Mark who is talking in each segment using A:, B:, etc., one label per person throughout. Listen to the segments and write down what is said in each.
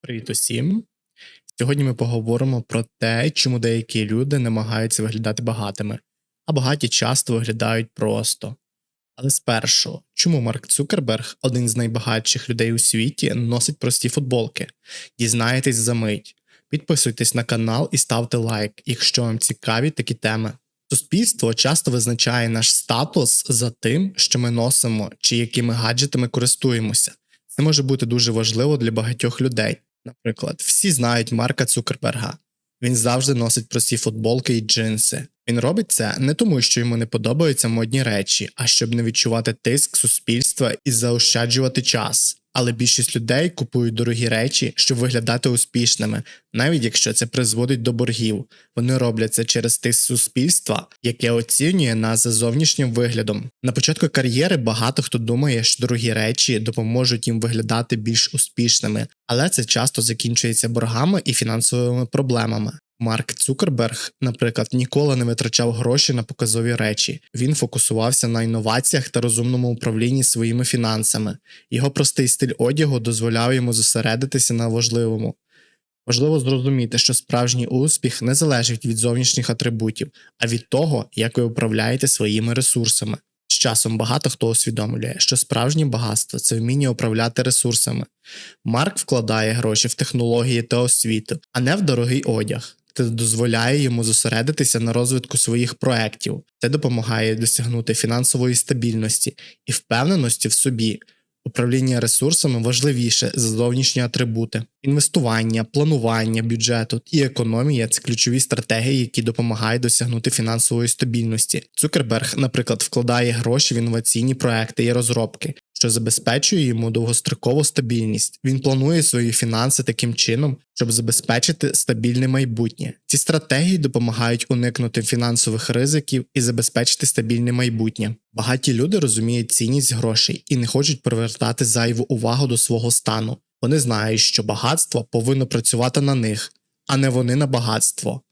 A: Привіт усім! Сьогодні ми поговоримо про те, чому деякі люди намагаються виглядати багатими, а багаті часто виглядають просто. Але спершу, чому Марк Цукерберг, один з найбагатших людей у світі, носить прості футболки? Дізнаєтесь за мить. Підписуйтесь на канал і ставте лайк, якщо вам цікаві такі теми. Суспільство часто визначає наш статус за тим, що ми носимо чи якими гаджетами користуємося. Це може бути дуже важливо для багатьох людей. Наприклад, всі знають Марка Цукерберга. Він завжди носить прості футболки і джинси. Він робить це не тому, що йому не подобаються модні речі, а щоб не відчувати тиск суспільства і заощаджувати час. Але більшість людей купують дорогі речі, щоб виглядати успішними, навіть якщо це призводить до боргів. Вони роблять це через тиск суспільства, яке оцінює нас за зовнішнім виглядом. На початку кар'єри багато хто думає, що дорогі речі допоможуть їм виглядати більш успішними, але це часто закінчується боргами і фінансовими проблемами. Марк Цукерберг, наприклад, ніколи не витрачав гроші на показові речі. Він фокусувався на інноваціях та розумному управлінні своїми фінансами. Його простий стиль одягу дозволяв йому зосередитися на важливому. Важливо зрозуміти, що справжній успіх не залежить від зовнішніх атрибутів, а від того, як ви управляєте своїми ресурсами. З часом багато хто усвідомлює, що справжнє багатство це вміння управляти ресурсами. Марк вкладає гроші в технології та освіту, а не в дорогий одяг. Це дозволяє йому зосередитися на розвитку своїх проєктів. Це допомагає досягнути фінансової стабільності і впевненості в собі. Управління ресурсами важливіше за зовнішні атрибути. Інвестування, планування бюджету і економія це ключові стратегії, які допомагають досягнути фінансової стабільності. Цукерберг, наприклад, вкладає гроші в інноваційні проекти і розробки, що забезпечує йому довгострокову стабільність. Він планує свої фінанси таким чином, щоб забезпечити стабільне майбутнє. Ці стратегії допомагають уникнути фінансових ризиків і забезпечити стабільне майбутнє. Багаті люди розуміють цінність грошей і не хочуть привертати зайву увагу до свого стану. Вони знають, що багатство повинно працювати на них, а не вони на багатство.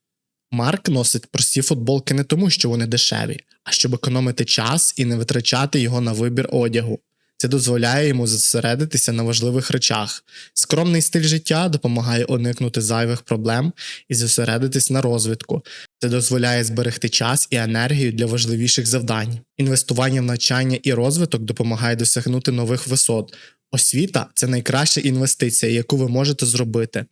A: Марк носить прості футболки не тому, що вони дешеві, а щоб економити час і не витрачати його на вибір одягу. Це дозволяє йому зосередитися на важливих речах. Скромний стиль життя допомагає уникнути зайвих проблем і зосередитись на розвитку. Це дозволяє зберегти час і енергію для важливіших завдань. Інвестування в навчання і розвиток допомагає досягнути нових висот. Освіта це найкраща інвестиція, яку ви можете зробити.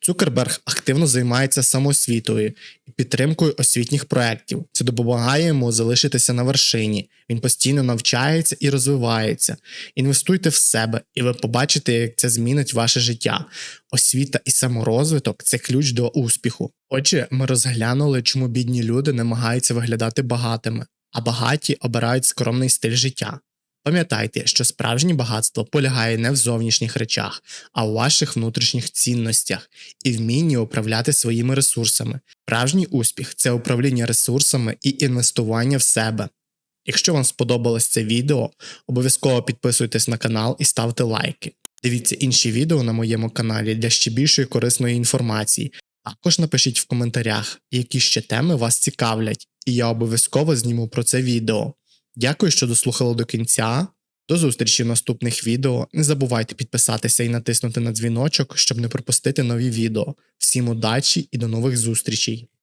A: Цукерберг активно займається самоосвітою і підтримкою освітніх проєктів. Це допомагає йому залишитися на вершині. Він постійно навчається і розвивається. Інвестуйте в себе, і ви побачите, як це змінить ваше життя. Освіта і саморозвиток це ключ до успіху. Отже, ми розглянули, чому бідні люди намагаються виглядати багатими, а багаті обирають скромний стиль життя. Пам'ятайте, що справжнє багатство полягає не в зовнішніх речах, а у ваших внутрішніх цінностях і вмінні управляти своїми ресурсами. Справжній успіх це управління ресурсами і інвестування в себе. Якщо вам сподобалось це відео, обов'язково підписуйтесь на канал і ставте лайки. Дивіться інші відео на моєму каналі для ще більшої корисної інформації. Також напишіть в коментарях, які ще теми вас цікавлять, і я обов'язково зніму про це відео. Дякую, що дослухали до кінця. До зустрічі в наступних відео. Не забувайте підписатися і натиснути на дзвіночок, щоб не пропустити нові відео. Всім удачі і до нових зустрічей!